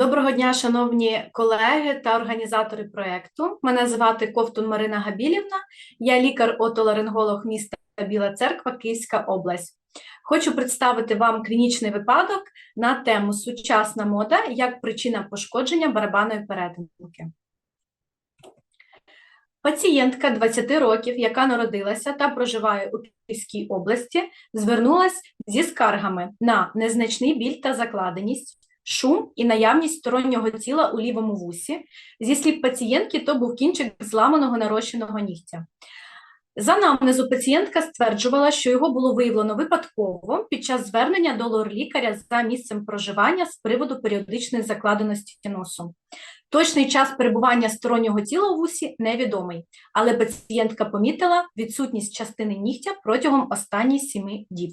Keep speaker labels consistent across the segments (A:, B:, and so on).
A: Доброго дня, шановні колеги та організатори проекту. Мене звати Ковтун Марина Габілівна. Я лікар-отоларинголог міста Біла Церква, Київська область. Хочу представити вам клінічний випадок на тему Сучасна мода як причина пошкодження барабанної перетинки. Пацієнтка 20 років, яка народилася та проживає у Київській області, звернулася зі скаргами на незначний біль та закладеність, шум і наявність стороннього тіла у лівому вусі. Зі слів пацієнтки, то був кінчик зламаного нарощеного нігтя. За намнезу пацієнтка стверджувала, що його було виявлено випадково під час звернення до лор-лікаря за місцем проживання з приводу періодичної закладеності носу. Точний час перебування стороннього тіла у вусі невідомий, але пацієнтка помітила відсутність частини нігтя протягом останніх сіми діб.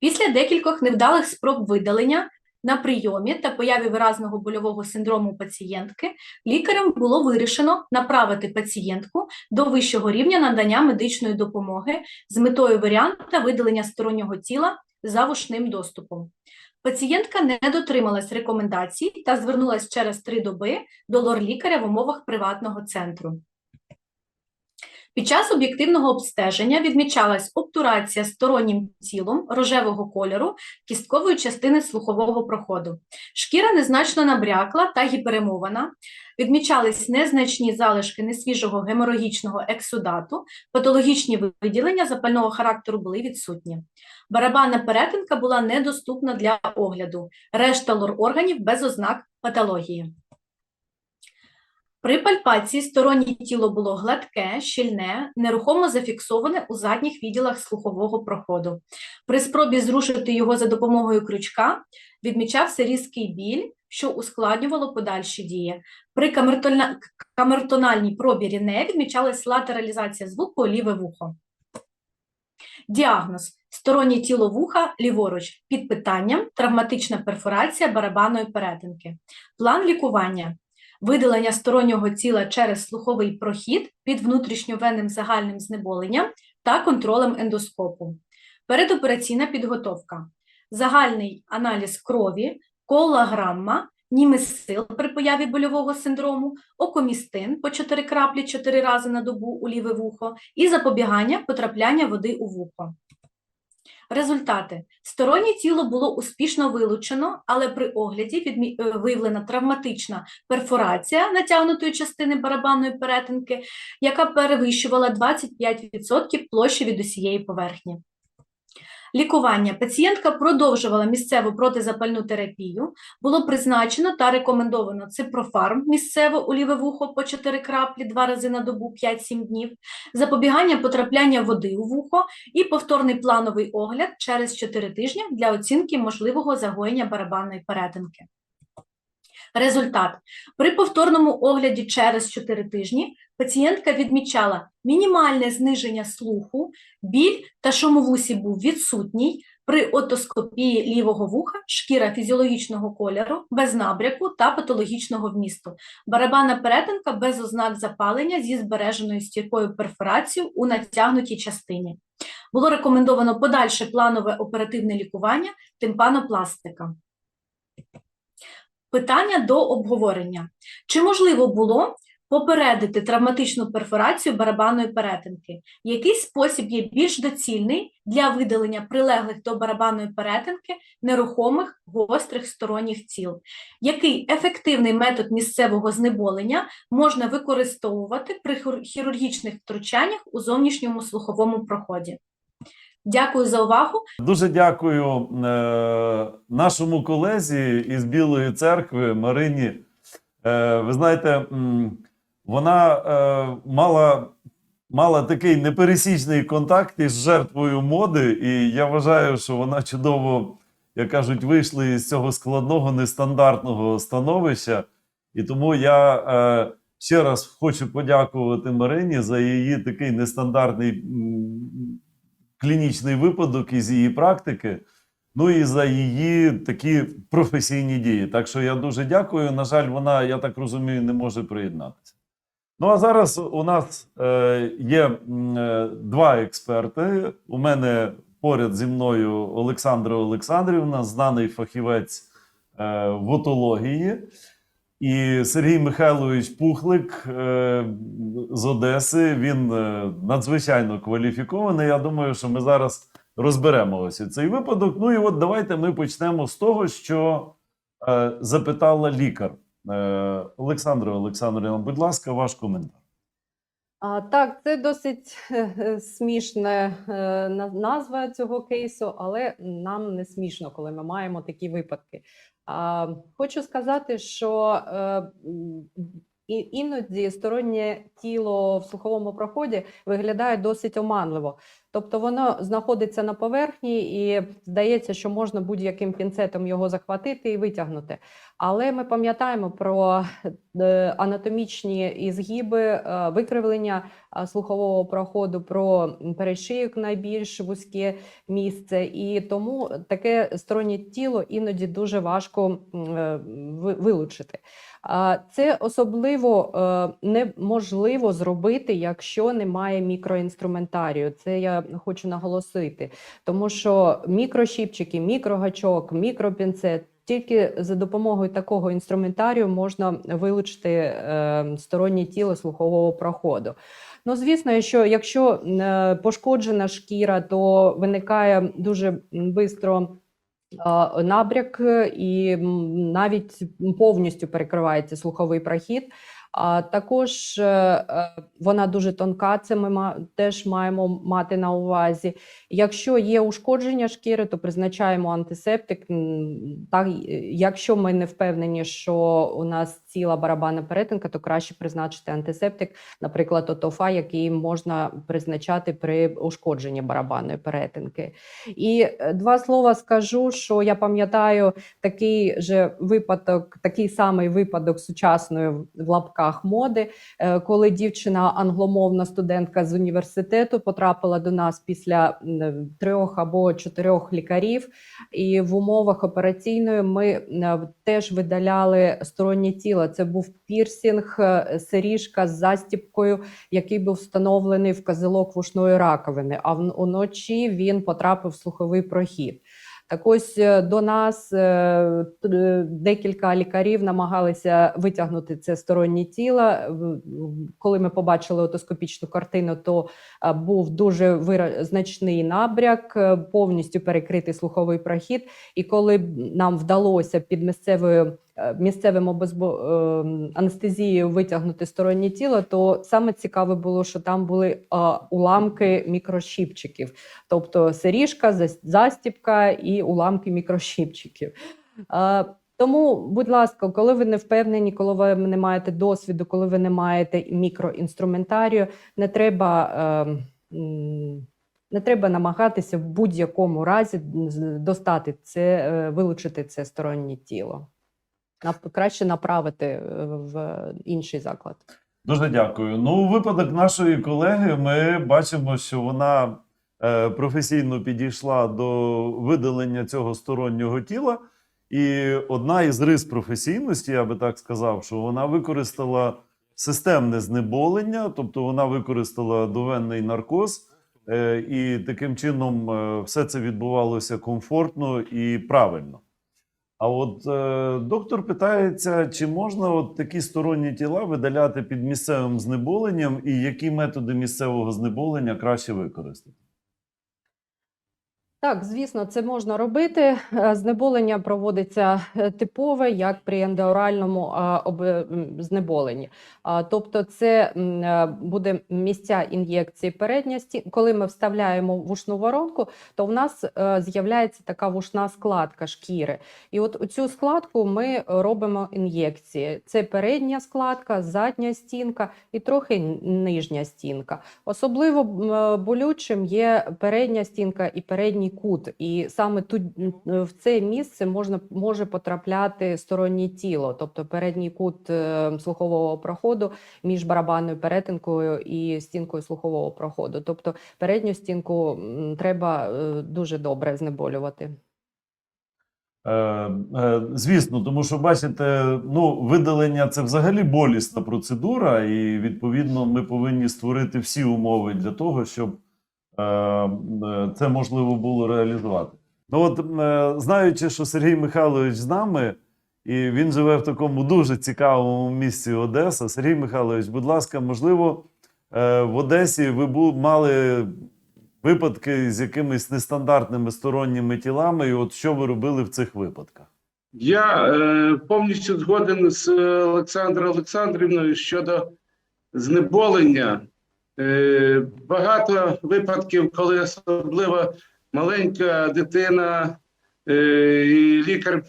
A: Після декількох невдалих спроб видалення на прийомі та появі виразного больового синдрому пацієнтки лікарем було вирішено направити пацієнтку до вищого рівня надання медичної допомоги з метою варіанта видалення стороннього тіла за вушним доступом. Пацієнтка не дотрималась рекомендацій та звернулася через три доби до лор-лікаря в умовах приватного центру. Під час об'єктивного обстеження відмічалась обтурація стороннім тілом рожевого кольору кісткової частини слухового проходу. Шкіра незначно набрякла та гіперемована, відмічались незначні залишки несвіжого геморагічного ексудату, патологічні виділення запального характеру були відсутні. Барабанна перетинка була недоступна для огляду, решта лор-органів без ознак патології. При пальпації стороннє тіло було гладке, щільне, нерухомо зафіксоване у задніх відділах слухового проходу. При спробі зрушити його за допомогою крючка відмічався різкий біль, що ускладнювало подальші дії. При камертональній пробі не відмічалась латералізація звуку ліве вухо. Діагноз стороннє тіло вуха ліворуч під питанням травматична перфорація барабанної перетинки. План лікування видалення стороннього тіла через слуховий прохід під внутрішньовенним загальним знеболенням та контролем ендоскопу. Передопераційна підготовка. Загальний аналіз крові, колаграмма, німесил при появі больового синдрому, окомістин по 4 краплі 4 рази на добу у ліве вухо і запобігання потрапляння води у вухо. Результати. Стороннє тіло було успішно вилучено, але при огляді відмі- е, виявлена травматична перфорація натягнутої частини барабанної перетинки, яка перевищувала 25% площі від усієї поверхні. Лікування. Пацієнтка продовжувала місцеву протизапальну терапію. Було призначено та рекомендовано ципрофарм місцево у ліве вухо по 4 краплі 2 рази на добу 5-7 днів, запобігання потрапляння води у вухо і повторний плановий огляд через 4 тижні для оцінки можливого загоєння барабанної перетинки. Результат. При повторному огляді через 4 тижні пацієнтка відмічала мінімальне зниження слуху, біль та шум у вусі був відсутній. При отоскопії лівого вуха шкіра фізіологічного кольору, без набряку та патологічного вмісту. Барабанна перетинка без ознак запалення зі збереженою стійкою перфорацією у натягнутій частині. Було рекомендовано подальше планове оперативне лікування тимпанопластика. Питання до обговорення. Чи можливо було попередити травматичну перфорацію барабанної перетинки? Який спосіб є більш доцільний для видалення прилеглих до барабанної перетинки нерухомих гострих сторонніх тіл? Який ефективний метод місцевого знеболення можна використовувати при хірургічних втручаннях у зовнішньому слуховому проході? Дякую за увагу.
B: Дуже дякую е, нашому колезі із Білої церкви Марині. Е, ви знаєте, вона е, мала, мала такий непересічний контакт із жертвою моди, і я вважаю, що вона чудово, як кажуть, вийшла із цього складного, нестандартного становища. І тому я е, ще раз хочу подякувати Марині за її такий нестандартний клінічний випадок із її практики, ну і за її такі професійні дії. Так що я дуже дякую. На жаль, вона, я так розумію, не може приєднатися. Ну а зараз у нас е, є е, два експерти. У мене поряд зі мною Олександра Олександрівна, знаний фахівець е, в отології. І Сергій Михайлович Пухлик е, з Одеси. Він е, надзвичайно кваліфікований. Я думаю, що ми зараз розберемо ось цей випадок. Ну і от давайте ми почнемо з того, що е, запитала лікар. Олександра Олександрівна, будь ласка, ваш коментар.
C: А, так, це досить смішна назва цього кейсу, але нам не смішно, коли ми маємо такі випадки. Хочу сказати, що е, і- іноді стороннє тіло в слуховому проході виглядає досить оманливо. Тобто воно знаходиться на поверхні і здається, що можна будь-яким пінцетом його захватити і витягнути. Але ми пам'ятаємо про е, анатомічні ізгиби, е, викривлення е, слухового проходу, про перешийок найбільш вузьке місце, і тому таке стороннє тіло іноді дуже важко вилучити. Це особливо е, неможливо зробити, якщо немає мікроінструментарію. Це я хочу наголосити, тому що мікрощіпчики, мікрогачок, мікропінцет. Тільки за допомогою такого інструментарію можна вилучити е, стороннє тіло слухового проходу. Ну, звісно, що якщо е, пошкоджена шкіра, то виникає дуже швидко набряк, і навіть повністю перекривається слуховий прохід. А також е, е, вона дуже тонка, це ми теж маємо мати на увазі. Якщо є ушкодження шкіри, то призначаємо антисептик. Так, е, якщо ми не впевнені, що у нас ціла барабанна перетинка, то краще призначити антисептик, наприклад, отофа, який можна призначати при ушкодженні барабанної перетинки. І два слова скажу, що я пам'ятаю такий же випадок, такий самий випадок сучасної в лапках моди, е, коли дівчина англомовна студентка з університету потрапила до нас після трьох або чотирьох лікарів, і в умовах операційної ми е, теж видаляли стороннє тіло. Це був пірсінг, е, серіжка з застіпкою, який був встановлений в казилок вушної раковини. А в- уночі він потрапив в слуховий прохід. Так ось е, до нас е, е, декілька лікарів намагалися витягнути це стороннє тіло. Коли ми побачили отоскопічну картину, то був дуже вира- значний набряк, повністю перекритий слуховий прохід. І коли нам вдалося під місцевою місцевим обезбо... е, анестезією витягнути стороннє тіло, то саме цікаве було, що там були е, уламки мікрощіпчиків, тобто серіжка, зас- застіпка і уламки мікрощіпчиків. Е, Тому, будь ласка, коли ви не впевнені, коли ви не маєте досвіду, коли ви не маєте мікроінструментарію, не треба. е, м, не треба намагатися в будь-якому разі достати це, е, вилучити це стороннє тіло. Краще направити е, в інший заклад.
B: Дуже дякую. Ну, випадок нашої колеги, ми бачимо, що вона е, професійно підійшла до видалення цього стороннього тіла. І одна із рис професійності, я би так сказав, що вона використала системне знеболення, тобто вона використала довенний наркоз, е, і таким чином все це відбувалося комфортно і правильно. А от е, доктор питається, чи можна от такі сторонні тіла видаляти під місцевим знеболенням, і які методи місцевого знеболення краще використати?
C: Так, звісно, це можна робити. Е, Знеболення проводиться е, типове, як при ендеоральному знеболенні. Тобто, це е, буде місця ін'єкції передня. Коли ми вставляємо вушну воронку, то в нас з'являється така вушна складка шкіри. І от у цю складку ми робимо ін'єкції. Це передня складка, задня стінка і трохи нижня стінка. Особливо болючим є передня стінка і передній кут. І саме тут в це місце можна може потрапляти стороннє тіло, тобто передній кут е, слухового проходу між барабанною перетинкою і стінкою слухового проходу. Тобто передню стінку треба е, дуже добре знеболювати.
B: Е, е, звісно, тому що бачите, ну, видалення це взагалі болісна процедура, і відповідно ми повинні створити всі умови для того, щоб е, е, це можливо було реалізувати. Ну, от, е, знаючи, що Сергій Михайлович з нами, І він живе в такому дуже цікавому місці Одеса. Сергій Михайлович, будь ласка, можливо, е, в Одесі ви мали випадки з якимись нестандартними сторонніми тілами, і от що ви робили в цих випадках?
D: Я е, повністю згоден з Олександрою Олександрівною щодо знеболення. Е, багато випадків, коли особливо маленька дитина е, і лікар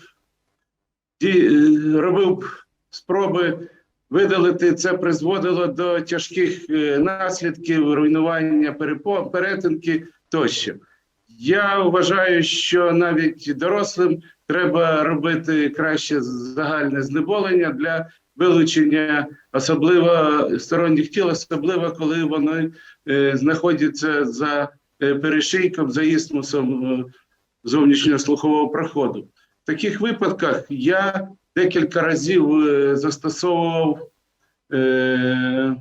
D: е, робив спроби видалити, це призводило до тяжких наслідків, руйнування перетинки тощо. Я вважаю, що навіть дорослим треба робити краще загальне знеболення для вилучення особливо сторонніх тіл, особливо коли вони е, знаходяться за е, перешийком, за істмусом е, зовнішнього слухового проходу. В таких випадках я декілька разів е, застосовував е,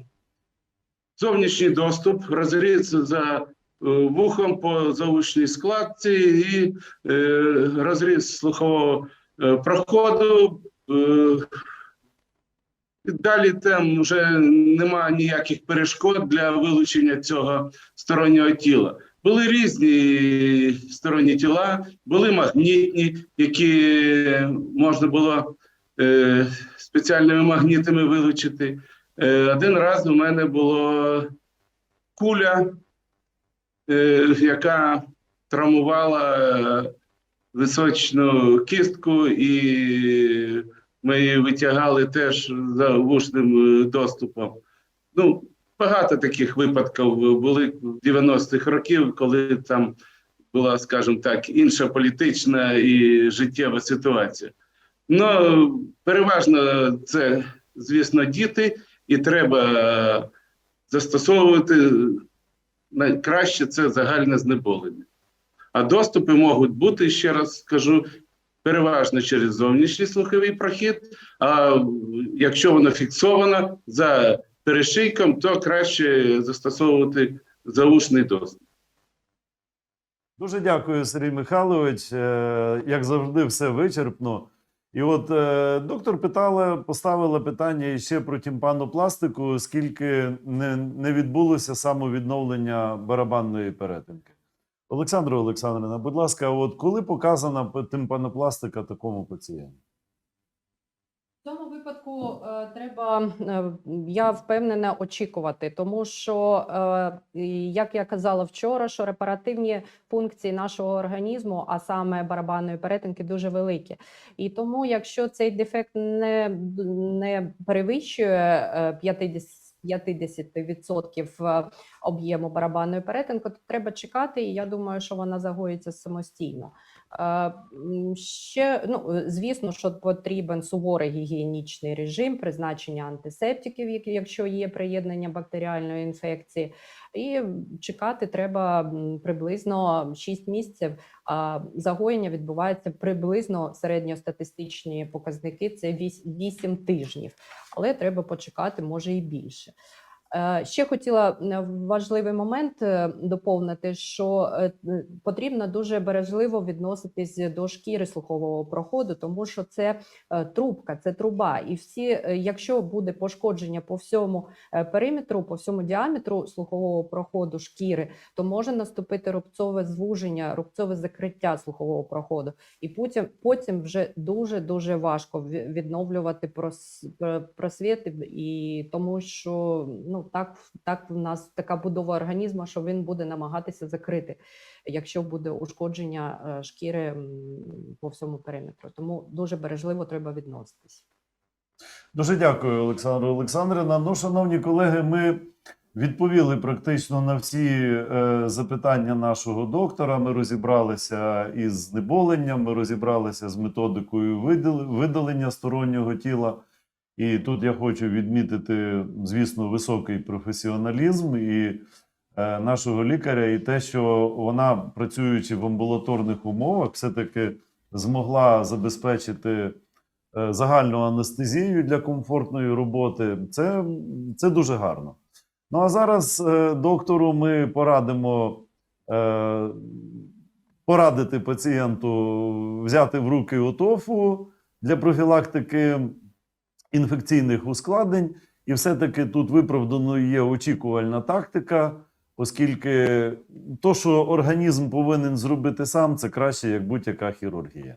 D: зовнішній доступ, розріз за е, вухом по заушній складці і е, розріз слухового е, проходу. Е, Далі там вже немає ніяких перешкод для вилучення цього стороннього тіла. Були різні сторонні тіла, були магнітні, які можна було е, спеціальними магнітами вилучити. Е, один раз у мене була куля, е, яка травмувала е, височну кістку, і ми її витягали теж за вушним е, доступом. Ну, багато таких випадків були в 90-х років, коли там була, скажімо так, інша політична і життєва ситуація. Ну, переважно це, звісно, діти, і треба застосовувати найкраще це загальне знеболення. А доступи можуть бути, ще раз скажу, переважно через зовнішній слуховий прохід. А якщо воно фіксовано за перешийком, то краще застосовувати заушний доступ.
B: Дуже дякую, Сергій Михайлович. Е, Як завжди, все вичерпно. І от е, доктор питала, поставила питання ще про тімпанопластику, оскільки не, не відбулося самовідновлення барабанної перетинки. Олександра Олександрівна, будь ласка, от коли показана тимпанопластика такому пацієнту?
C: В цьому випадку е, треба, е, я впевнена, очікувати, тому що, е, як я казала вчора, що репаративні функції нашого організму, а саме барабанної перетинки, дуже великі. І тому, якщо цей дефект не, не перевищує е, 50 50% е, об'єму барабанної перетинки, то треба чекати, і я думаю, що вона загоїться самостійно. Ще ну е, звісно, що потрібен суворий гігієнічний режим, призначення антисептиків, якщо є приєднання бактеріальної інфекції, і чекати треба приблизно 6 місяців. А загоєння відбувається приблизно середньостатистичні показники це 8 тижнів, але треба почекати, може і більше. Е, Ще хотіла е, важливий момент е, доповнити, що потрібно дуже бережливо відноситись до шкіри слухового проходу, тому що це трубка, це труба. І всі, якщо буде пошкодження по всьому периметру, по всьому діаметру слухового проходу шкіри, то може наступити рубцове звуження, рубцове закриття слухового проходу. І потім, потім вже дуже дуже важко відновлювати просвіти, і тому що ну так, так в нас така будова організму, що він буде намагатися закрити, якщо буде ушкодження е, шкіри по всьому периметру. Тому дуже бережливо треба відноситись.
B: Дуже дякую, Олександра Олександрівна. Ну, шановні колеги, ми відповіли практично на всі е, запитання нашого доктора. Ми розібралися із знеболенням, ми розібралися з методикою видалення стороннього тіла. І тут я хочу відмітити, звісно, високий професіоналізм і е, нашого лікаря, і те, що вона, працюючи в амбулаторних умовах, все-таки змогла забезпечити е, загальну анестезію для комфортної роботи. Це, це дуже гарно. Ну а зараз е, доктору ми порадимо е, порадити пацієнту взяти в руки отофу, для профілактики інфекційних ускладнень, і все-таки тут виправдано є очікувальна тактика, оскільки то, що організм повинен зробити сам, це краще, як будь-яка хірургія.